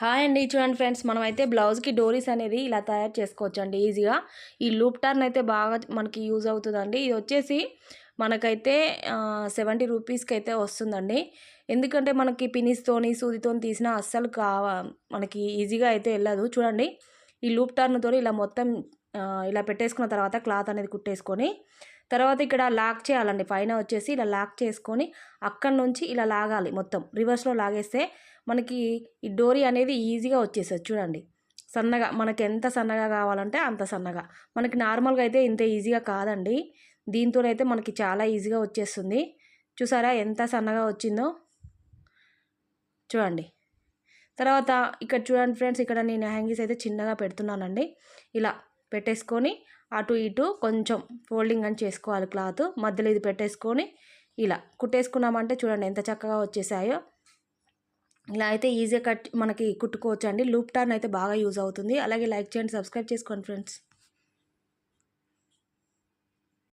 Hi అండి. చూడండి friends మనం అయితే బ్లౌజ్కి డోరీస్ అనేది ఇలా తయారు చేసుకోవచ్చు అండి ఈజీగా. ఈ లూప్ టర్న్ అయితే బాగా మనకి యూజ్ అవుతుందండి. ఇది వచ్చేసి మనకైతే సెవెంటీ రూపీస్కి అయితే వస్తుందండి. ఎందుకంటే మనకి పినిస్తోని సూదితో తీసినా అస్సలు కావ మనకి ఈజీగా అయితే వెళ్ళదు. చూడండి ఈ లూప్ టర్న్తో ఇలా మొత్తం ఇలా పెట్టేసుకున్న తర్వాత క్లాత్ అనేది కుట్టేసుకొని తర్వాత ఇక్కడ లాక్ చేయాలండి. పైన వచ్చేసి ఇలా లాక్ చేసుకొని అక్కడి నుంచి ఇలా లాగాలి మొత్తం. రివర్స్లో లాగేస్తే మనకి ఈ డోరీ అనేది ఈజీగా వచ్చేస్తుంది. చూడండి. సన్నగా మనకి ఎంత సన్నగా కావాలంటే అంత సన్నగా. మనకి నార్మల్గా అయితే ఇంత ఈజీగా కాదండి. దీంతో అయితే మనకి చాలా ఈజీగా వచ్చేస్తుంది. చూసారా ఎంత సన్నగా వచ్చిందో? చూడండి. తర్వాత ఇక్కడ చూడండి ఫ్రెండ్స్ ఇక్కడ నేను హ్యాంగీస్ అయితే చిన్నగా పెడుతున్నానండి. ఇలా పెట్టేసుకొని అటు ఇటు కొంచెం ఫోల్డింగ్ అని చేసుకోవాలి క్లాత్. మధ్యలో ఇది పెట్టేసుకొని ఇలా కుట్టేసుకున్నామంటే చూడండి ఎంత చక్కగా వచ్చేసాయో. ఇలా అయితే ఈజీగా కట్ మనకి కుట్టుకోవచ్చు అండి లూప్ టర్న్ అయితే బాగా యూజ్ అవుతుంది. అలాగే లైక్ చేయండి సబ్స్క్రైబ్ చేసుకోండి ఫ్రెండ్స్.